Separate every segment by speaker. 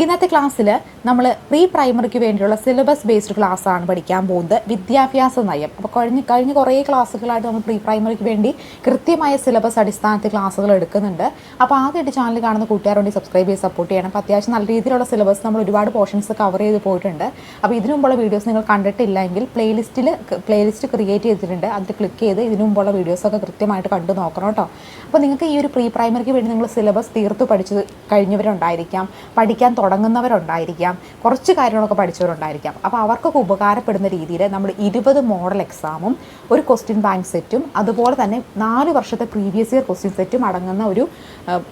Speaker 1: ഇന്നത്തെ ക്ലാസ്സിൽ നമ്മൾ പ്രീ പ്രൈമറിക്ക് വേണ്ടിയുള്ള സിലബസ് ബേസ്ഡ് ക്ലാസ് ആണ് പഠിക്കാൻ പോകുന്നത്. വിദ്യാഭ്യാസ നയം. അപ്പോൾ കഴിഞ്ഞ കഴിഞ്ഞ കുറേ ക്ലാസ്സുകളായിട്ട് നമ്മൾ പ്രീ പ്രൈമറിക്ക് വേണ്ടി കൃത്യമായ സിലബസ് അടിസ്ഥാനത്തിൽ ക്ലാസ്സുകൾ എടുക്കുന്നുണ്ട്. അപ്പോൾ ആദ്യമായിട്ട് ചാനൽ കാണുന്ന കൂട്ടുകാരുണ്ടെങ്കിൽ സബ്സ്ക്രൈബ് ചെയ്ത് സപ്പോർട്ട് ചെയ്യണം. അപ്പോൾ അത്യാവശ്യം നല്ല രീതിയിലുള്ള സിലബസ് നമ്മൾ ഒരുപാട് പോർഷൻസ് കവർ ചെയ്ത് പോയിട്ടുണ്ട്. അപ്പോൾ ഇതിനു മുമ്പുള്ള വീഡിയോസ് നിങ്ങൾ കണ്ടിട്ടില്ലെങ്കിൽ പ്ലേലിസ്റ്റിൽ പ്ലേലിസ്റ്റ് ക്രിയേറ്റ് ചെയ്തിട്ടുണ്ട്. അതിൽ ക്ലിക്ക് ചെയ്ത് ഇതിനു മുമ്പുള്ള വീഡിയോസൊക്കെ കൃത്യമായിട്ട് കണ്ടു നോക്കണം കേട്ടോ. അപ്പോൾ നിങ്ങൾക്ക് ഈ ഒരു പ്രീ പ്രൈമറിക്ക് വേണ്ടി നിങ്ങൾ സിലബസ് തീർത്ത് പഠിച്ച് കഴിഞ്ഞവരുണ്ടായിരിക്കാം. പഠിക്കാൻ തുടങ്ങുന്നവരുണ്ടായിരിക്കാം. കുറച്ച് കാര്യങ്ങളൊക്കെ പഠിച്ചവരുണ്ടായിരിക്കാം. അപ്പോൾ അവർക്കൊക്കെ ഉപകാരപ്പെടുന്ന രീതിയിൽ നമ്മൾ ഇരുപത് മോഡൽ എക്സാമും ഒരു ക്വസ്റ്റ്യൻ ബാങ്ക് സെറ്റും അതുപോലെ തന്നെ നാല് വർഷത്തെ പ്രീവിയസ് ഇയർ ക്വസ്റ്റ്യൻ സെറ്റും അടങ്ങുന്ന ഒരു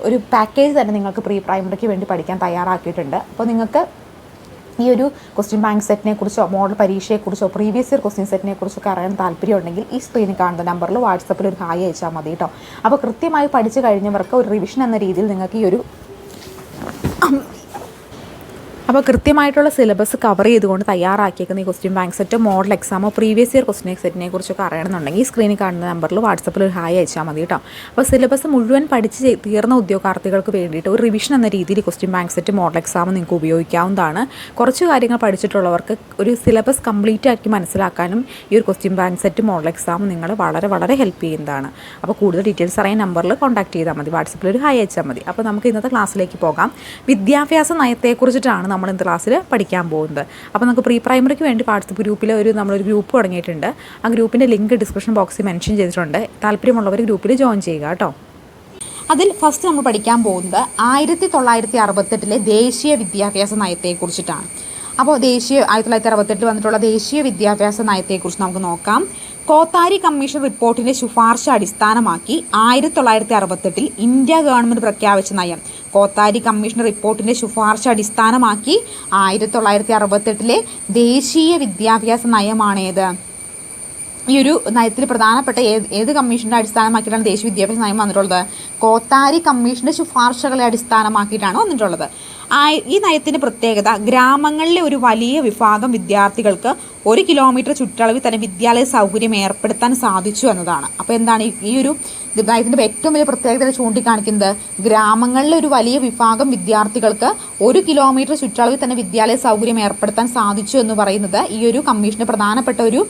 Speaker 1: ഒരു പാക്കേജ് തന്നെ നിങ്ങൾക്ക് പ്രീ പ്രൈമറിക്ക് വേണ്ടി പഠിക്കാൻ തയ്യാറാക്കിയിട്ടുണ്ട്. അപ്പോൾ നിങ്ങൾക്ക് ഈ ഒരു ക്വസ്റ്റ്യൻ ബാങ്ക് സെറ്റിനെ കുറിച്ചോ മോഡൽ പരീക്ഷയെക്കുറിച്ചോ പ്രീവിയസ് ഇയർ ക്വസ്റ്റ്യൻ സെറ്റിനെ കുറിച്ചൊക്കെ അറിയാൻ താല്പര്യം ഉണ്ടെങ്കിൽ ഈ സ്ക്രീനിൽ കാണുന്ന നമ്പറിൽ വാട്സപ്പിൽ ഒരു ഹായ് അയച്ചാൽ മതി കേട്ടോ. അപ്പോൾ കൃത്യമായി പഠിച്ചു കഴിഞ്ഞവർക്ക് ഒരു റിവിഷൻ എന്ന രീതിയിൽ നിങ്ങൾക്ക് ഈ ഒരു അപ്പോൾ കൃത്യമായിട്ടുള്ള സിലബസ് കവർ ചെയ്തുകൊണ്ട് തയ്യാറാക്കിയേക്കുന്ന ഈ ക്വസ്റ്റ്യൻ ബാങ്ക് സെറ്റ് മോഡൽ എക്സാമോ പ്രീവിയസ് ഇയർ ക്വസ്റ്റ്യൻ സെറ്റിനെ കുറിച്ചൊക്കെ അറിയണമെന്നുണ്ടെങ്കിൽ സ്ക്രീനിൽ കാണുന്ന നമ്പറിൽ വാട്സപ്പിൽ ഒരു ഹായ് അയച്ചാൽ മതി കേട്ടോ അപ്പോൾ സിലബസ് മുഴുവൻ പഠിച്ച് തീർന്ന ഉദ്യോഗാർത്ഥികൾക്ക് വേണ്ടിയിട്ട് ഒരു റിവിഷൻ എന്ന രീതിയിൽ question bank set model exam നിങ്ങൾക്ക് ഉപയോഗിക്കാവുന്നതാണ്. കുറച്ച് കാര്യങ്ങൾ പഠിച്ചിട്ടുള്ളവർക്ക് ഒരു സിലബസ് കംപ്ലീറ്റ് ആക്കി മനസ്സിലാക്കാനും ഈ ഒരു question bank set model exam നിങ്ങൾ വളരെ വളരെ ഹെൽപ്പ് ചെയ്യുന്നതാണ്. അപ്പോൾ കൂടുതൽ ഡീറ്റെയിൽസ് അറിയാൻ നമ്പറിൽ കോൺടാക്ട് ചെയ്താൽ മതി. വാട്സപ്പിൽ ഒരു ഹായ് അയച്ചാൽ മതി. അപ്പോൾ നമുക്ക് ഇന്നത്തെ ക്ലാസ്സിലേക്ക് പോകാം. വിദ്യാഭ്യാസ നയത്തെക്കുറിച്ചിട്ടാണ് നമ്മൾ ഇന്നത്തെ ക്ലാസ്സിൽ പഠിക്കാൻ പോകുന്നത്. അപ്പോൾ നമുക്ക് പ്രീ പ്രൈമറിക്ക് വേണ്ടി വാട്സപ്പ് ഗ്രൂപ്പിൽ ഒരു നമ്മളൊരു ഗ്രൂപ്പ് തുടങ്ങിയിട്ടുണ്ട്. ആ ഗ്രൂപ്പിന്റെ ലിങ്ക് ഡിസ്ക്രിപ്ഷൻ ബോക്സിൽ മെൻഷൻ ചെയ്തിട്ടുണ്ട്. താല്പര്യമുള്ളവർ ഗ്രൂപ്പിൽ ജോയിൻ ചെയ്യുക കേട്ടോ. അതിൽ ഫസ്റ്റ് നമ്മൾ പഠിക്കാൻ പോകുന്നത് ആയിരത്തി തൊള്ളായിരത്തി അറുപത്തെട്ടിലെ ദേശീയ വിദ്യാഭ്യാസ നയത്തെക്കുറിച്ചിട്ടാണ് അപ്പോൾ ദേശീയ ആയിരത്തി തൊള്ളായിരത്തി അറുപത്തെട്ടിൽ വന്നിട്ടുള്ള ദേശീയ വിദ്യാഭ്യാസ നയത്തെക്കുറിച്ച് നമുക്ക് നോക്കാം. കോത്താരി കമ്മീഷൻ റിപ്പോർട്ടിന്റെ ശുപാർശ അടിസ്ഥാനമാക്കി ആയിരത്തി തൊള്ളായിരത്തി അറുപത്തെട്ടിൽ ഇന്ത്യ ഗവൺമെന്റ് പ്രഖ്യാപിച്ച നയം. കോത്താരി കമ്മീഷൻ റിപ്പോർട്ടിന്റെ ശുപാർശ അടിസ്ഥാനമാക്കി ആയിരത്തി തൊള്ളായിരത്തി അറുപത്തെട്ടിലെ ദേശീയ വിദ്യാഭ്യാസ നയമാണേത്. ഈ ഒരു നയത്തിൽ പ്രധാനപ്പെട്ട ഏത് ഏത് കമ്മീഷന്റെ അടിസ്ഥാനമാക്കിയിട്ടാണ് ദേശീയ വിദ്യാഭ്യാസ നയം വന്നിട്ടുള്ളത്? കോത്താരി കമ്മീഷന്റെ ശുപാർശകളെ അടിസ്ഥാനമാക്കിയിട്ടാണ് വന്നിട്ടുള്ളത്. ഈ നയത്തിന്റെ പ്രത്യേകത ഗ്രാമങ്ങളിലെ ഒരു വലിയ വിഭാഗം വിദ്യാർത്ഥികൾക്ക് ഒരു കിലോമീറ്റർ ചുറ്റളവിൽ തന്നെ വിദ്യാലയ സൗകര്യം ഏർപ്പെടുത്താൻ സാധിച്ചു എന്നതാണ്. അപ്പോൾ എന്താണ് ഈ- ഒരു നയത്തിന്റെ ഏറ്റവും വലിയ പ്രത്യേകത ചൂണ്ടിക്കാണിക്കുന്നത് ഗ്രാമങ്ങളിലെ ഒരു വലിയ വിഭാഗം വിദ്യാർത്ഥികൾക്ക് ഒരു കിലോമീറ്റർ ചുറ്റളവിൽ തന്നെ വിദ്യാലയ സൗകര്യം ഏർപ്പെടുത്താൻ സാധിച്ചു എന്ന് പറയുന്നത് ഈ ഒരു കമ്മീഷന്റെ പ്രധാനപ്പെട്ട ഒരു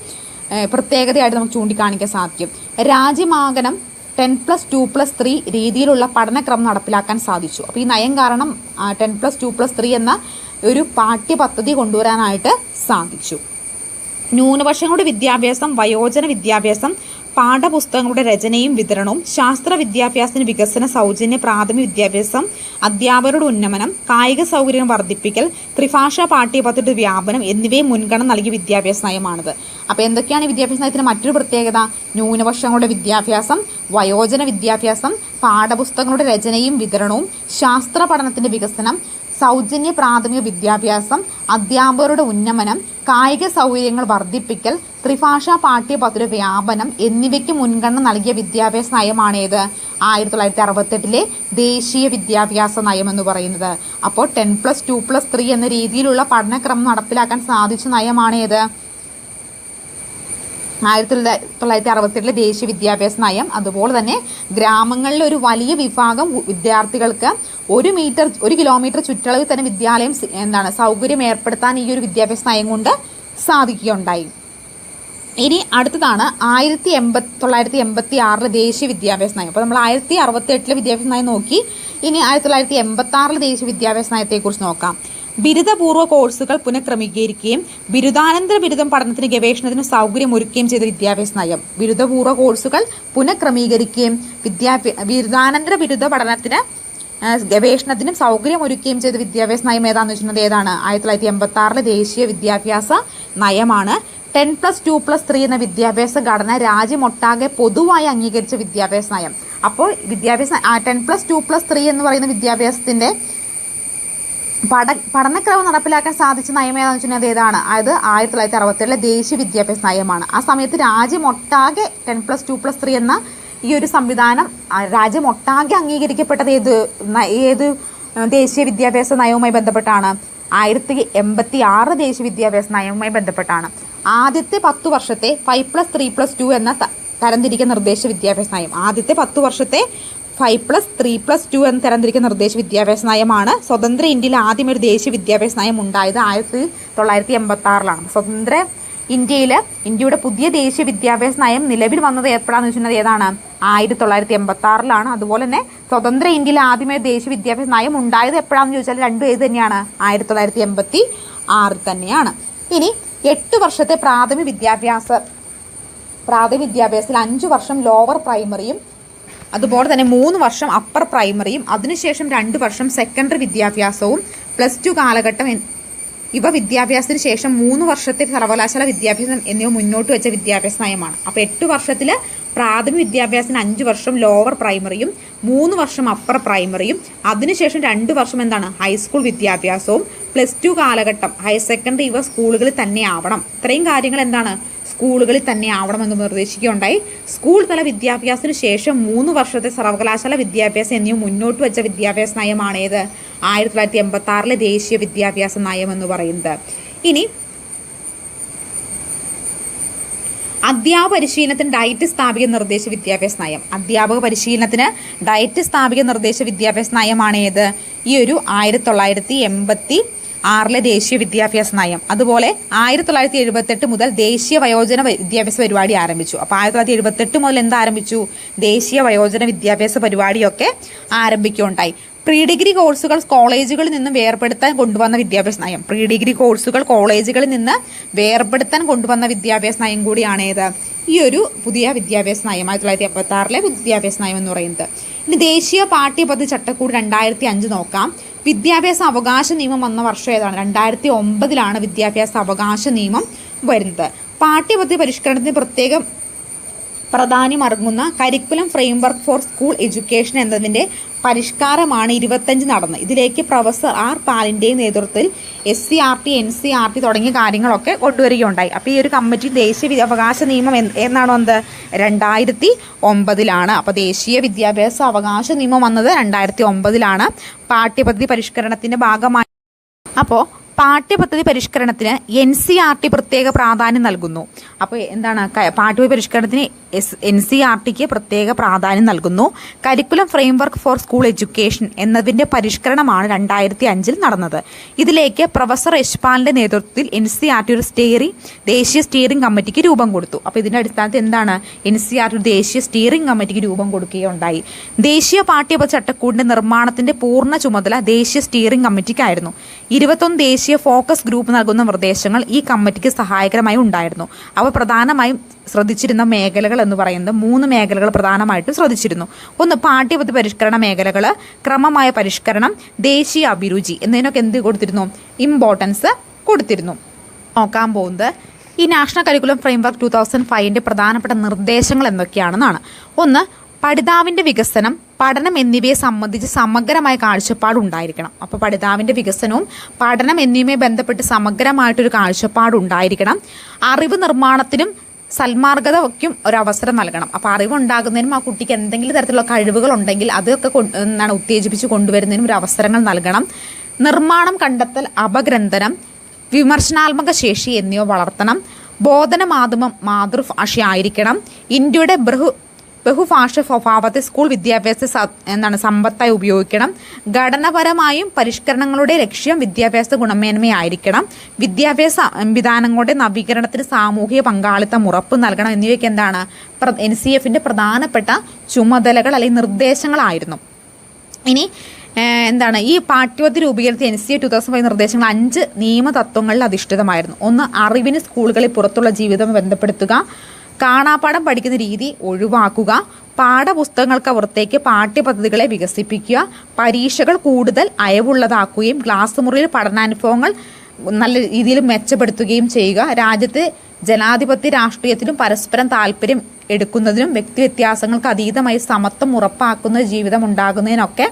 Speaker 1: പ്രത്യേകതയായിട്ട് നമുക്ക് ചൂണ്ടിക്കാണിക്കാൻ സാധിക്കും. രാജ്യമാകനം ten plus two plus three രീതിയിലുള്ള പഠനക്രമം നടപ്പിലാക്കാൻ സാധിച്ചു. അപ്പോൾ ഈ നയം കാരണം ten plus two plus three എന്ന ഒരു പാഠ്യപദ്ധതി കൊണ്ടുവരാനായിട്ട് സാധിച്ചു. ന്യൂനപക്ഷങ്ങളുടെ വിദ്യാഭ്യാസം വയോജന വിദ്യാഭ്യാസം പാഠപുസ്തകങ്ങളുടെ രചനയും വിതരണവും ശാസ്ത്ര വിദ്യാഭ്യാസത്തിന് വികസന സൗജന്യ പ്രാഥമിക വിദ്യാഭ്യാസം അധ്യാപകരുടെ ഉന്നമനം കായിക സൗകര്യം വർദ്ധിപ്പിക്കൽ ത്രിഭാഷാ പാഠ്യപദ്ധതിയുടെ വ്യാപനം എന്നിവയെ മുൻഗണന നൽകിയ വിദ്യാഭ്യാസ നയമാണിത്. അപ്പോൾ എന്തൊക്കെയാണ് വിദ്യാഭ്യാസ നയത്തിന് മറ്റൊരു പ്രത്യേകത? ന്യൂനപക്ഷങ്ങളുടെ വിദ്യാഭ്യാസം വയോജന വിദ്യാഭ്യാസം പാഠപുസ്തകങ്ങളുടെ രചനയും വിതരണവും ശാസ്ത്ര പഠനത്തിന്റെ വികസനം സൗജന്യ പ്രാഥമിക വിദ്യാഭ്യാസം അധ്യാപകരുടെ ഉന്നമനം കായിക സൗകര്യങ്ങൾ വർദ്ധിപ്പിക്കൽ ത്രിഭാഷാ പാഠ്യപദ്ധതി വ്യാപനം എന്നിവയ്ക്ക് മുൻഗണന നൽകിയ വിദ്യാഭ്യാസ നയമാണേത്. ആയിരത്തി തൊള്ളായിരത്തി അറുപത്തെട്ടിലെ ദേശീയ വിദ്യാഭ്യാസ നയം എന്ന് പറയുന്നത്. അപ്പോൾ ten plus two plus three എന്ന രീതിയിലുള്ള പഠനക്രമം നടപ്പിലാക്കാൻ സാധിച്ച നയമാണേത്. ആയിരത്തി തൊള്ളാ- തൊള്ളായിരത്തി അറുപത്തെട്ടിലെ ദേശീയ വിദ്യാഭ്യാസ നയം. അതുപോലെ തന്നെ ഗ്രാമങ്ങളിലെ ഒരു വലിയ വിഭാഗം വിദ്യാർത്ഥികൾക്ക് ഒരു മീറ്റർ ഒരു കിലോമീറ്റർ ചുറ്റളവിൽ തന്നെ വിദ്യാലയം എന്താണ് സൗകര്യം ഏർപ്പെടുത്താൻ ഈ ഒരു വിദ്യാഭ്യാസ നയം കൊണ്ട് സാധിക്കുകയുണ്ടായി. ഇനി അടുത്തതാണ് ആയിരത്തി എൺപത്തി തൊള്ളായിരത്തി എൺപത്തി ആറിലെ ദേശീയ വിദ്യാഭ്യാസ നയം. അപ്പോൾ നമ്മൾ ആയിരത്തി അറുപത്തി എട്ടിലെ വിദ്യാഭ്യാസ നയം നോക്കി. ഇനി ആയിരത്തി തൊള്ളായിരത്തി എൺപത്തി ആറിലെ ദേശീയ വിദ്യാഭ്യാസ നയത്തെക്കുറിച്ച് നോക്കാം. ബിരുദപൂർവ കോഴ്സുകൾ പുനഃക്രമീകരിക്കുകയും ബിരുദാനന്തര ബിരുദം പഠനത്തിന് ഗവേഷണത്തിന് സൗകര്യം ഒരുക്കുകയും ചെയ്ത വിദ്യാഭ്യാസ നയം. ബിരുദപൂർവ കോഴ്സുകൾ പുനഃക്രമീകരിക്കുകയും വിദ്യാഭ്യാ ബിരുദാനന്തര ബിരുദ പഠനത്തിന് ഗവേഷണത്തിനും സൗകര്യം ഒരുക്കുകയും ചെയ്ത വിദ്യാഭ്യാസ നയം ഏതാണെന്ന് വെച്ചിട്ടുണ്ടെങ്കിൽ ഏതാണ്? ആയിരത്തി തൊള്ളായിരത്തി എൺപത്തി ആറിലെ ദേശീയ വിദ്യാഭ്യാസ നയമാണ്. Ten plus two plus three എന്ന വിദ്യാഭ്യാസ ഘടന രാജ്യമൊട്ടാകെ പൊതുവായി അംഗീകരിച്ച വിദ്യാഭ്യാസ നയം. അപ്പോൾ വിദ്യാഭ്യാസ ten plus two plus three എന്ന് പറയുന്ന വിദ്യാഭ്യാസത്തിന്റെ പഠ പഠനക്രമം നടപ്പിലാക്കാൻ സാധിച്ച നയം ഏതാണെന്ന് വെച്ചിട്ടുണ്ടെങ്കിൽ ഏതാണ്? അതായത് ആയിരത്തി തൊള്ളായിരത്തി അറുപത്തേഴിലെ ദേശീയ വിദ്യാഭ്യാസ നയമാണ്. ആ സമയത്ത് രാജ്യമൊട്ടാകെ ten plus two plus three എന്ന ഈ ഒരു സംവിധാനം രാജ്യം രാജ്യമൊട്ടാകെ അംഗീകരിക്കപ്പെട്ടത് ഏത് ഏത് ദേശീയ വിദ്യാഭ്യാസ നയവുമായി ബന്ധപ്പെട്ടാണ്? ആയിരത്തി എൺപത്തി ആറ് ദേശീയ വിദ്യാഭ്യാസ നയവുമായി ബന്ധപ്പെട്ടാണ്. ആദ്യത്തെ പത്ത് വർഷത്തെ five plus three plus two എന്ന തരംതിരിക്കുന്ന നിർദ്ദേശ വിദ്യാഭ്യാസ നയം. ആദ്യത്തെ പത്ത് വർഷത്തെ five plus three plus two എന്ന് തരംതിരിക്കുന്ന നിർദ്ദേശ വിദ്യാഭ്യാസ നയമാണ്. സ്വതന്ത്ര ഇന്ത്യയിൽ ആദ്യം ഒരു ദേശീയ വിദ്യാഭ്യാസ നയം ഉണ്ടായത് ആയിരത്തി തൊള്ളായിരത്തി എൺപത്തി ആറിലാണ് സ്വതന്ത്ര ഇന്ത്യയിൽ ഇന്ത്യയുടെ പുതിയ ദേശീയ വിദ്യാഭ്യാസ നയം നിലവിൽ വന്നത് എപ്പോഴാന്ന് വെച്ചിട്ടുണ്ടെങ്കിൽ ഏതാണ്? ആയിരത്തി തൊള്ളായിരത്തി എൺപത്തി ആറിലാണ് അതുപോലെ തന്നെ സ്വതന്ത്ര ഇന്ത്യയിൽ ആദ്യമേ ദേശീയ വിദ്യാഭ്യാസ നയം ഉണ്ടായത് എപ്പോഴാണെന്ന് ചോദിച്ചാൽ രണ്ടും ഏത് തന്നെയാണ്? ആയിരത്തി തൊള്ളായിരത്തി എൺപത്തി ആറിൽ തന്നെയാണ്. ഇനി എട്ട് വർഷത്തെ പ്രാഥമിക വിദ്യാഭ്യാസ പ്രാഥമിക വിദ്യാഭ്യാസത്തിൽ അഞ്ച് വർഷം ലോവർ പ്രൈമറിയും അതുപോലെ തന്നെ മൂന്ന് വർഷം അപ്പർ പ്രൈമറിയും അതിനുശേഷം രണ്ട് വർഷം സെക്കൻഡറി വിദ്യാഭ്യാസവും പ്ലസ് ടു കാലഘട്ടം ഇവ വിദ്യാഭ്യാസത്തിന് ശേഷം മൂന്ന് വർഷത്തെ സർവകലാശാല വിദ്യാഭ്യാസം എന്നിവ മുന്നോട്ട് വെച്ച വിദ്യാഭ്യാസ നയമാണ്. അപ്പോൾ എട്ട് വർഷത്തിൽ പ്രാഥമിക വിദ്യാഭ്യാസത്തിന് അഞ്ച് വർഷം ലോവർ പ്രൈമറിയും മൂന്ന് വർഷം അപ്പർ പ്രൈമറിയും അതിനുശേഷം രണ്ട് വർഷം എന്താണ്? ഹൈസ്കൂൾ വിദ്യാഭ്യാസവും പ്ലസ് ടു കാലഘട്ടം ഹയർ സെക്കൻഡറി ഇവ സ്കൂളുകളിൽ തന്നെ ആവണം. ഇത്രയും കാര്യങ്ങൾ എന്താണ്? സ്കൂളുകളിൽ തന്നെ ആവണമെന്ന് നിർദ്ദേശിക്കുകയുണ്ടായി. സ്കൂൾ തല വിദ്യാഭ്യാസത്തിന് ശേഷം മൂന്ന് വർഷത്തെ സർവകലാശാല വിദ്യാഭ്യാസം എന്നിവ മുന്നോട്ട് വെച്ച വിദ്യാഭ്യാസ നയമാണ് ഏത് ആയിരത്തി തൊള്ളായിരത്തി എൺപത്തി ആറിലെ ദേശീയ വിദ്യാഭ്യാസ നയം എന്ന് പറയുന്നത്. ഇനി അധ്യാപക പരിശീലനത്തിന് ഡയറ്റ് സ്ഥാപിക നിർദ്ദേശ വിദ്യാഭ്യാസ നയം. അധ്യാപക പരിശീലനത്തിന് ഡയറ്റ് സ്ഥാപിക നിർദ്ദേശ വിദ്യാഭ്യാസ നയമാണ് ഏത് ഈ ഒരു ആയിരത്തി തൊള്ളായിരത്തി എൺപത്തി ആറിലെ ദേശീയ വിദ്യാഭ്യാസ നയം. അതുപോലെ ആയിരത്തി തൊള്ളായിരത്തി എഴുപത്തെട്ട് മുതൽ ദേശീയ വയോജന വിദ്യാഭ്യാസ പരിപാടി ആരംഭിച്ചു. അപ്പോൾ ആയിരത്തി തൊള്ളായിരത്തി എഴുപത്തെട്ട് മുതൽ എന്ത് ആരംഭിച്ചു ദേശീയ വയോജന വിദ്യാഭ്യാസ പരിപാടിയൊക്കെ ആരംഭിക്കുകയുണ്ടായി. പ്രീ ഡിഗ്രി കോഴ്സുകൾ കോളേജുകളിൽ നിന്ന് വേർപെടുത്താൻ കൊണ്ടുവന്ന വിദ്യാഭ്യാസ നയം. പ്രീ ഡിഗ്രി കോഴ്സുകൾ കോളേജുകളിൽ നിന്ന് വേർപെടുത്താൻ കൊണ്ടുവന്ന വിദ്യാഭ്യാസ നയം കൂടിയാണ് ഏത്? ഈ ഒരു പുതിയ വിദ്യാഭ്യാസ നയം ആയിരത്തി തൊള്ളായിരത്തി എൺപത്തി ആറിലെ വിദ്യാഭ്യാസ നയം എന്ന് പറയുന്നത്. ഇനി ദേശീയ പാഠ്യപദ്ധതി ചട്ടക്കൂട് രണ്ടായിരത്തി അഞ്ച് നോക്കാം. വിദ്യാഭ്യാസ അവകാശ നിയമം വന്ന വർഷം ഏതാണ്? രണ്ടായിരത്തി ഒമ്പതിലാണ് വിദ്യാഭ്യാസ അവകാശ നിയമം വരുന്നത്. പാഠ്യപദ്ധതി പരിഷ്കരണത്തിന് പ്രത്യേകം പ്രാധാന്യമറങ്ങുന്ന curriculum framework for school education എന്നതിന്റെ പരിഷ്കാരമാണ് ഇരുപത്തഞ്ച് നടന്നത് ഇതിലേക്ക് പ്രൊഫസർ ആർ പാലിന്റെയും നേതൃത്വത്തിൽ S C R T N C R T തുടങ്ങിയ കാര്യങ്ങളൊക്കെ കൊണ്ടുവരികയുണ്ടായി. അപ്പോൾ ഈ ഒരു കമ്മിറ്റി ദേശീയ അവകാശ നിയമം എന്ന് എന്നാണ് വന്നത് രണ്ടായിരത്തി ഒമ്പതിലാണ് അപ്പോൾ ദേശീയ വിദ്യാഭ്യാസ അവകാശ നിയമം വന്നത് രണ്ടായിരത്തി ഒമ്പതിലാണ് പാഠ്യപദ്ധതി പരിഷ്കരണത്തിന്റെ ഭാഗമായി. അപ്പോൾ പാഠ്യപദ്ധതി പരിഷ്കരണത്തിന് എൻ സി ആർ ടി പ്രത്യേക പ്രാധാന്യം നൽകുന്നു. അപ്പോൾ എന്താണ്? പാഠ്യപദ്ധതി പരിഷ്കരണത്തിന് എസ് എൻ സി ആർ ടിക്ക് പ്രത്യേക പ്രാധാന്യം നൽകുന്നു. Curriculum framework for school education എന്നതിന്റെ പരിഷ്കരണമാണ് രണ്ടായിരത്തി അഞ്ചിൽ നടന്നത്. ഇതിലേക്ക് പ്രൊഫസർ യശ്പാലിന്റെ നേതൃത്വത്തിൽ എൻ സി ആർ ടി ഒരു സ്റ്റിയറിംഗ് ദേശീയ സ്റ്റിയറിംഗ് കമ്മിറ്റിക്ക് രൂപം കൊടുത്തു. അപ്പോൾ ഇതിന്റെ അടിസ്ഥാനത്തിൽ എന്താണ്? എൻ സി ആർ ടി ദേശീയ സ്റ്റിയറിംഗ് കമ്മിറ്റിക്ക് രൂപം കൊടുക്കുകയുണ്ടായി. ദേശീയ പാഠ്യപദ്ധതി ചട്ടക്കൂടിന്റെ നിർമ്മാണത്തിന്റെ പൂർണ ചുമതല ദേശീയ സ്റ്റിയറിംഗ് കമ്മിറ്റിക്കായിരുന്നു ഇരുപത്തൊന്ന് ദേശീയ ഫോക്കസ് ഗ്രൂപ്പ് നൽകുന്ന നിർദ്ദേശങ്ങൾ ഈ കമ്മിറ്റിക്ക് സഹായകരമായി ഉണ്ടായിരുന്നു. അവ പ്രധാനമായും ശ്രദ്ധിച്ചിരുന്ന മേഖലകൾ എന്ന് പറയുന്നത് മൂന്ന് മേഖലകൾ പ്രധാനമായിട്ടും ശ്രദ്ധിച്ചിരുന്നു. ഒന്ന് പാഠ്യപദ്ധതി പരിഷ്കരണ മേഖലകൾ ക്രമമായ പരിഷ്കരണം ദേശീയ അഭിരുചി എന്നതിനൊക്കെ എന്ത് കൊടുത്തിരുന്നു? ഇമ്പോർട്ടൻസ് കൊടുത്തിരുന്നു. നോക്കാൻ പോകുന്നത് ഈ national curriculum framework two thousand ഫൈവിന്റെ പ്രധാനപ്പെട്ട നിർദ്ദേശങ്ങൾ എന്തൊക്കെയാണെന്നാണ്. ഒന്ന് പഠിതാവിന്റെ വികസനം പഠനം എന്നിവയെ സംബന്ധിച്ച് സമഗ്രമായ കാഴ്ചപ്പാട് ഉണ്ടായിരിക്കണം അപ്പോൾ പഠിതാവിന്റെ വികസനവും പഠനം എന്നിവയുമായി ബന്ധപ്പെട്ട് സമഗ്രമായിട്ടൊരു കാഴ്ചപ്പാട് ഉണ്ടായിരിക്കണം അറിവ് നിർമ്മാണത്തിനും ഒരു അവസരം നൽകണം. അപ്പോൾ അറിവുണ്ടാകുന്നതിനും ആ കുട്ടിക്ക് എന്തെങ്കിലും തരത്തിലുള്ള കഴിവുകൾ ഉണ്ടെങ്കിൽ അതൊക്കെ എന്താണ് ഉത്തേജിപ്പിച്ച് കൊണ്ടുവരുന്നതിനും ഒരു അവസരങ്ങൾ നൽകണം. നിർമ്മാണം കണ്ടെത്തൽ അപഗ്രന്ഥനം വിമർശനാത്മക ശേഷി എന്നിവ വളർത്തണം. ബോധന മാധ്യമം മാതൃഭാഷയായിരിക്കണം. ഇന്ത്യയുടെ ബഹു ബഹുഭാഷ സ്വഭാവത്തെ സ്കൂൾ വിദ്യാഭ്യാസ എന്താണ് സമ്പത്തായി ഉപയോഗിക്കണം. ഘടനപരമായും പരിഷ്കരണങ്ങളുടെ ലക്ഷ്യം വിദ്യാഭ്യാസ ഗുണമേന്മയായിരിക്കണം. വിദ്യാഭ്യാസ സംവിധാനങ്ങളുടെ നവീകരണത്തിന് സാമൂഹിക പങ്കാളിത്തം ഉറപ്പ് നൽകണം. എന്നിവയ്ക്ക് എന്താണ് എൻ സി എഫിന്റെ പ്രധാനപ്പെട്ട ചുമതലകൾ അല്ലെങ്കിൽ നിർദ്ദേശങ്ങളായിരുന്നു. ഇനി എന്താണ് ഈ പാഠ്യപദ്ധതി രൂപീകരിച്ച N C A two thousand five നിർദ്ദേശങ്ങൾ അഞ്ച് നിയമതത്വങ്ങളിൽ അധിഷ്ഠിതമായിരുന്നു. ഒന്ന് അറിവിന് സ്കൂളുകളിൽ പുറത്തുള്ള ജീവിതം ബന്ധപ്പെടുത്തുക. കാണാപ്പാഠം പഠിക്കുന്ന രീതി ഒഴിവാക്കുക. പാഠപുസ്തകങ്ങൾക്ക് പുറത്തേക്ക് പാഠ്യപദ്ധതികളെ വികസിപ്പിക്കുക. പരീക്ഷകൾ കൂടുതൽ അയവുള്ളതാക്കുകയും ക്ലാസ് മുറിയിൽ പഠനാനുഭവങ്ങൾ നല്ല രീതിയിൽ മെച്ചപ്പെടുത്തുകയും ചെയ്യുക. രാജ്യത്തെ ജനാധിപത്യ രാഷ്ട്രീയത്തിലും പരസ്പരം താല്പര്യം എടുക്കുന്നതിനും വ്യക്തി വ്യത്യാസങ്ങൾക്ക് അതീതമായി സമത്വം ഉറപ്പാക്കുന്ന ജീവിതം ഉണ്ടാകുന്നതിനൊക്കെ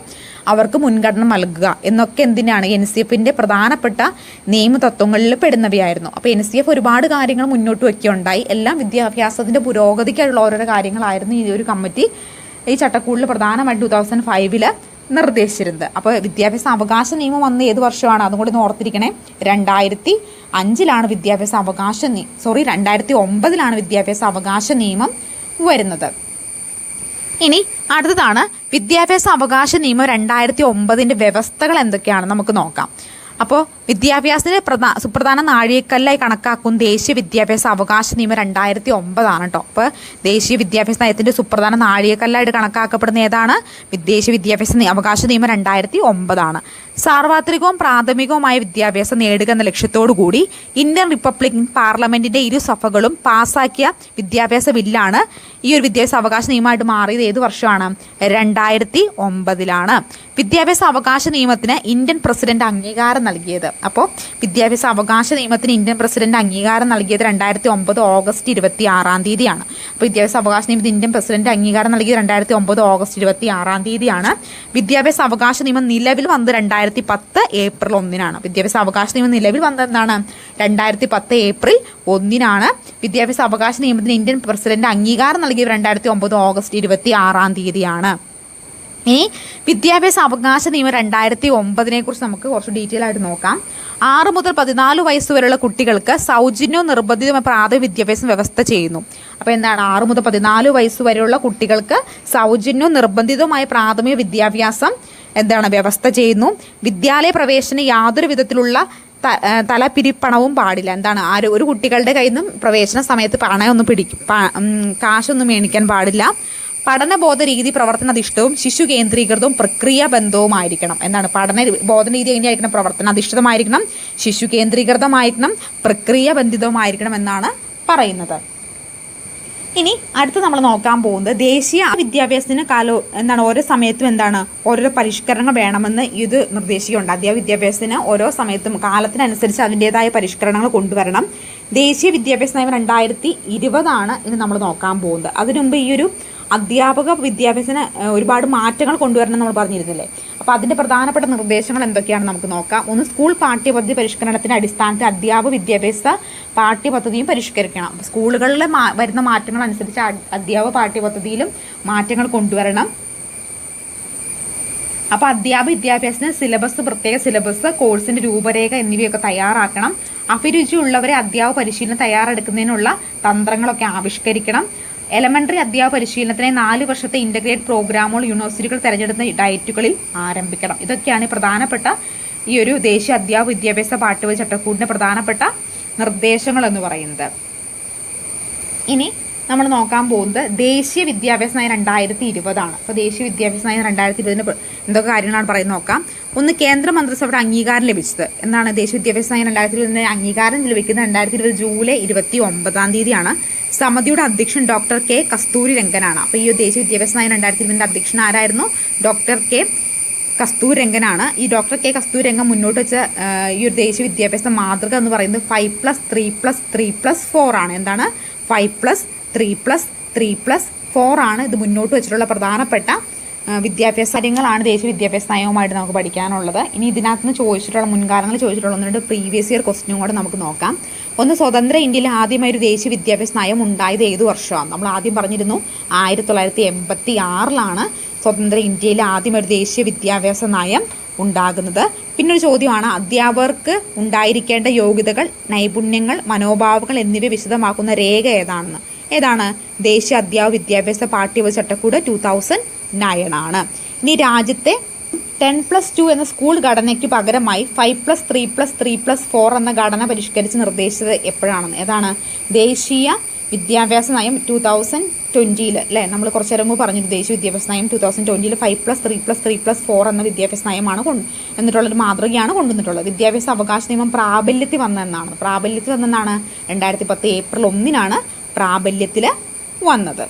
Speaker 1: അവർക്ക് മുൻഗണന നൽകുക. എന്നൊക്കെ എന്തിനാണ് എൻ സി എഫിന്റെ പ്രധാനപ്പെട്ട നിയമതത്വങ്ങളിൽ പെടുന്നവയായിരുന്നു. അപ്പോൾ എൻ സി എഫ് ഒരുപാട് കാര്യങ്ങൾ മുന്നോട്ട് വയ്ക്കുകയുണ്ടായി. എല്ലാം വിദ്യാഭ്യാസത്തിന്റെ പുരോഗതിക്കായുള്ള ഓരോരോ കാര്യങ്ങളായിരുന്നു ഈ ഒരു കമ്മിറ്റി ഈ ചട്ടക്കൂടിൽ പ്രധാനമായിട്ട് ടു തൗസൻഡ് ഫൈവിൽ നിർദ്ദേശിച്ചിരുന്നത്. അപ്പോൾ വിദ്യാഭ്യാസ അവകാശ നിയമം വന്ന് ഏത് വർഷമാണ്? അതും കൂടി ഓർത്തിരിക്കണേ. രണ്ടായിരത്തി അഞ്ചിലാണ് വിദ്യാഭ്യാസ അവകാശ സോറി രണ്ടായിരത്തി ഒമ്പതിലാണ് വിദ്യാഭ്യാസ അവകാശ നിയമം വരുന്നത്. ഇനി അടുത്തതാണ് വിദ്യാഭ്യാസ അവകാശ നിയമം രണ്ടായിരത്തി ഒമ്പതിന്റെ വ്യവസ്ഥകൾ എന്തൊക്കെയാണെന്ന് നമുക്ക് നോക്കാം. അപ്പോൾ വിദ്യാഭ്യാസത്തിന് പ്രധാ സുപ്രധാന നാഴികക്കല്ലായി കണക്കാക്കും ദേശീയ വിദ്യാഭ്യാസ അവകാശ നിയമം രണ്ടായിരത്തി ഒമ്പതാണ് കേട്ടോ അപ്പോൾ ദേശീയ വിദ്യാഭ്യാസ നയത്തിന്റെ സുപ്രധാന നാഴികക്കല്ലായിട്ട് കണക്കാക്കപ്പെടുന്ന ഏതാണ്? ദേശീയ വിദ്യാഭ്യാസ അവകാശ നിയമം രണ്ടായിരത്തി ഒമ്പതാണ് സാർവത്രികവും പ്രാഥമികവുമായ വിദ്യാഭ്യാസം നേടുക എന്ന ലക്ഷ്യത്തോടു കൂടി ഇന്ത്യൻ റിപ്പബ്ലിക്കൻ പാർലമെന്റിന്റെ ഇരു സഭകളും പാസാക്കിയ വിദ്യാഭ്യാസ ബില്ലാണ് ഈ ഒരു വിദ്യാഭ്യാസ അവകാശ നിയമമായിട്ട് മാറിയത് ഏത് വർഷമാണ്? രണ്ടായിരത്തി ഒമ്പതിലാണ് വിദ്യാഭ്യാസ അവകാശ നിയമത്തിന് ഇന്ത്യൻ പ്രസിഡന്റ് അംഗീകാരം നൽകിയത്. അപ്പോൾ വിദ്യാഭ്യാസ അവകാശ നിയമത്തിന് ഇന്ത്യൻ പ്രസിഡന്റ് അംഗീകാരം നൽകിയത് രണ്ടായിരത്തി ഒമ്പത് ഓഗസ്റ്റ് ഇരുപത്തി ആറാം തീയതിയാണ്. അപ്പോൾ വിദ്യാഭ്യാസ അവകാശ നിയമത്തിന് ഇന്ത്യൻ പ്രസിഡന്റ് അംഗീകാരം നൽകിയത് രണ്ടായിരത്തി ഒമ്പത് ഓഗസ്റ്റ് ഇരുപത്തി ആറാം തീയതിയാണ്. വിദ്യാഭ്യാസ അവകാശ നിയമം നിലവിൽ വന്നത് രണ്ടായിരത്തി പത്ത് ഏപ്രിൽ ഒന്നിനാണ്. വിദ്യാഭ്യാസ അവകാശ നിയമം നിലവിൽ വന്നത് എന്താണ് രണ്ടായിരത്തി പത്ത് ഏപ്രിൽ ഒന്നിനാണ്. വിദ്യാഭ്യാസ അവകാശ നിയമത്തിന് ഇന്ത്യൻ പ്രസിഡന്റ് അംഗീകാരം നൽകിയത് രണ്ടായിരത്തി ഒമ്പത് ഓഗസ്റ്റ് ഇരുപത്തി ആറാം തീയതിയാണ്. ഇനി വിദ്യാഭ്യാസ അവകാശ നിയമം രണ്ടായിരത്തി ഒമ്പതിനെ കുറിച്ച് നമുക്ക് കുറച്ച് ഡീറ്റെയിൽ ആയിട്ട് നോക്കാം. ആറ് മുതൽ പതിനാല് വയസ്സ് വരെയുള്ള കുട്ടികൾക്ക് സൗജന്യവും നിർബന്ധിതമായ പ്രാഥമിക വിദ്യാഭ്യാസം വ്യവസ്ഥ ചെയ്യുന്നു. അപ്പോൾ എന്താണ്? ആറ് മുതൽ പതിനാല് വയസ്സ് വരെയുള്ള കുട്ടികൾക്ക് സൗജന്യവും നിർബന്ധിതവുമായ പ്രാഥമിക വിദ്യാഭ്യാസം എന്താണ്? വ്യവസ്ഥ ചെയ്യുന്നു. വിദ്യാലയ പ്രവേശന യാതൊരു വിധത്തിലുള്ള ത- പിരിപ്പണവും പാടില്ല. എന്താണ്? ആര് ഒരു കുട്ടികളുടെ കയ്യിൽ നിന്നും പ്രവേശന സമയത്ത് പണയൊന്നും പിടിക്കും കാശൊന്നും മേടിക്കാൻ പാടില്ല. പഠനബോധ രീതി പ്രവർത്തന അധിഷ്ഠിതവും ശിശു കേന്ദ്രീകൃതവും പ്രക്രിയ ബന്ധവുമായിരിക്കണം. എന്താണ്? പഠന ബോധന രീതി എങ്ങനെയായിരിക്കണം? പ്രവർത്തന അധിഷ്ഠിതമായിരിക്കണം ശിശു കേന്ദ്രീകൃതമായിരിക്കണം പ്രക്രിയ ബന്ധിതവുമായിരിക്കണം എന്നാണ് പറയുന്നത്. ഇനി അടുത്ത് നമ്മൾ നോക്കാൻ പോകുന്നത് ദേശീയ വിദ്യാഭ്യാസത്തിന് കാലോ എന്താണ് ഓരോ സമയത്തും എന്താണ് ഓരോരോ പരിഷ്കരണം വേണമെന്ന് ഇത് നിർദ്ദേശിക്കുന്നുണ്ട്. അധ്യാപക വിദ്യാഭ്യാസത്തിന് ഓരോ സമയത്തും കാലത്തിനനുസരിച്ച് അതിന്റെതായ പരിഷ്കരണങ്ങൾ കൊണ്ടുവരണം. ദേശീയ വിദ്യാഭ്യാസ നയം രണ്ടായിരത്തി ഇരുപതാണ് ഇനി നമ്മൾ നോക്കാൻ പോകുന്നത്. അതിനു മുമ്പ് ഈ ഒരു അധ്യാപക വിദ്യാഭ്യാസത്തിന് ഒരുപാട് മാറ്റങ്ങൾ കൊണ്ടുവരണം നമ്മൾ പറഞ്ഞിരുന്നില്ലേ? അപ്പോൾ അതിന്റെ പ്രധാനപ്പെട്ട നിർദ്ദേശങ്ങൾ എന്തൊക്കെയാണെന്ന് നമുക്ക് നോക്കാം. ഒന്ന് സ്കൂൾ പാഠ്യപദ്ധതി പരിഷ്കരണത്തിന്റെ അടിസ്ഥാനത്തിൽ അധ്യാപക വിദ്യാഭ്യാസ പാഠ്യപദ്ധതിയും പരിഷ്കരിക്കണം. സ്കൂളുകളിൽ വരുന്ന മാറ്റങ്ങൾ അനുസരിച്ച് അധ്യാപക പാഠ്യപദ്ധതിയിലും മാറ്റങ്ങൾ കൊണ്ടുവരണം. അപ്പോൾ അധ്യാപക വിദ്യാഭ്യാസത്തിന് സിലബസ് പ്രത്യേക സിലബസ് കോഴ്സിന്റെ രൂപരേഖ എന്നിവയൊക്കെ തയ്യാറാക്കണം. അഭിരുചി ഉള്ളവരെ അധ്യാപക പരിശീലനം തയ്യാറെടുക്കുന്നതിനുള്ള തന്ത്രങ്ങളൊക്കെ ആവിഷ്കരിക്കണം. എലമെന്ററി അധ്യാപ പരിശീലനത്തിനെ നാല് വർഷത്തെ ഇന്റഗ്രേറ്റ് പ്രോഗ്രാമുകൾ യൂണിവേഴ്സിറ്റികൾ തിരഞ്ഞെടുത്ത ഡയറ്റുകളിൽ ആരംഭിക്കണം. ഇതൊക്കെയാണ് പ്രധാനപ്പെട്ട ഈ ഒരു ദേശീയ അധ്യാപ വിദ്യാഭ്യാസ പാട്ടുവ ചട്ടക്കൂടിന്റെ പ്രധാനപ്പെട്ട നിർദ്ദേശങ്ങൾ എന്ന് പറയുന്നത്. ഇനി നമ്മൾ നോക്കാൻ പോകുന്നത് ദേശീയ വിദ്യാഭ്യാസ നയം രണ്ടായിരത്തി ഇരുപതാണ് അപ്പോൾ ദേശീയ വിദ്യാഭ്യാസ നയം രണ്ടായിരത്തി ഇരുപതിന് എന്തൊക്കെ കാര്യങ്ങളാണ് പറയുന്നത് നോക്കാം. ഒന്ന് കേന്ദ്ര മന്ത്രിസഭയുടെ അംഗീകാരം ലഭിച്ചത്. എന്നാണ് ദേശീയ വിദ്യാഭ്യാസ നയം രണ്ടായിരത്തി ഇരുപതിന് അംഗീകാരം ലഭിക്കുന്നത് രണ്ടായിരത്തി ഇരുപത് ജൂലൈ ഇരുപത്തി ഒമ്പതാം തീയതിയാണ്. സമിതിയുടെ അധ്യക്ഷൻ ഡോക്ടർ കെ കസ്തൂരി രംഗനാണ് അപ്പോൾ ഈ ദേശീയ വിദ്യാഭ്യാസ നയം രണ്ടായിരത്തി ഇരുപതിന്റെ അധ്യക്ഷൻ ആരായിരുന്നു? ഡോക്ടർ കെ കസ്തൂരംഗനാണ് ഈ ഡോക്ടർ കെ കസ്തൂരംഗൻ മുന്നോട്ട് വെച്ച ഈ ഒരു ദേശീയ വിദ്യാഭ്യാസ മാതൃക എന്ന് പറയുന്നത് five plus three plus three plus four ആണ്. എന്താണ്? Five plus three plus three plus four ആണ് ഇത് മുന്നോട്ട് വെച്ചിട്ടുള്ള പ്രധാനപ്പെട്ട വിദ്യാഭ്യാസ കാര്യങ്ങളാണ് ദേശീയ വിദ്യാഭ്യാസ നയവുമായിട്ട് നമുക്ക് പഠിക്കാനുള്ളത്. ഇനി ഇതിനകത്ത് നിന്ന് ചോദിച്ചിട്ടുള്ള മുൻകാലങ്ങൾ ചോദിച്ചിട്ടുള്ള ഒന്ന് രണ്ട് പ്രീവിയസ് ഇയർ ക്വസ്റ്റിനും കൂടെ നമുക്ക് നോക്കാം. ഒന്ന് സ്വതന്ത്ര ഇന്ത്യയിൽ ആദ്യമായി ഒരു ദേശീയ വിദ്യാഭ്യാസ നയം ഉണ്ടായത് ഏത് വർഷമാണ്? നമ്മൾ ആദ്യം പറഞ്ഞിരുന്നു ആയിരത്തി തൊള്ളായിരത്തി എൺപത്തി ആറിലാണ് സ്വതന്ത്ര ഇന്ത്യയിൽ ആദ്യം ഒരു ദേശീയ വിദ്യാഭ്യാസ നയം ഉണ്ടാകുന്നത്. പിന്നെ ഒരു ചോദ്യമാണ് അധ്യാപകർക്ക് ഉണ്ടായിരിക്കേണ്ട യോഗ്യതകൾ നൈപുണ്യങ്ങൾ മനോഭാവങ്ങൾ എന്നിവ വിശദമാക്കുന്ന രേഖ ഏതാണെന്ന്? ഏതാണ്? ദേശീയ അധ്യാപക വിദ്യാഭ്യാസ പാഠ്യപദ്ധതി ചട്ടക്കൂട് ടു തൗസൻഡ് നയൻ ആണ്. ഇനി രാജ്യത്തെ ടെൻ പ്ലസ് ടു എന്ന സ്കൂൾ ഘടനയ്ക്ക് പകരമായി five plus three plus three plus four എന്ന ഘടന പരിഷ്കരിച്ച് നിർദ്ദേശിച്ചത് എപ്പോഴാണെന്ന്? ഏതാണ്? ദേശീയ വിദ്യാഭ്യാസ നയം ടു തൗസൻഡ് ട്വന്റിയിൽ അല്ലേ? നമ്മൾ കുറച്ച് നേരം മുമ്പ് പറഞ്ഞിരുന്നു ദേശീയ വിദ്യാഭ്യാസ നയം two thousand ട്വന്റിയിൽ five plus three plus three plus four എന്ന വിദ്യാഭ്യാസ നയമാണ് കൊണ്ട് എന്നിട്ടുള്ളൊരു മാതൃകയാണ് കൊണ്ടുവന്നിട്ടുള്ളത്. വിദ്യാഭ്യാസ അവകാശ നിയമം പ്രാബല്യത്തിൽ വന്നതെന്നാണ്. പ്രാബല്യത്തിൽ വന്നെന്നാണ് രണ്ടായിരത്തി പത്ത് ഏപ്രിൽ ഒന്നിനാണ് പ്രാബല്യത്തിൽ വന്നത്.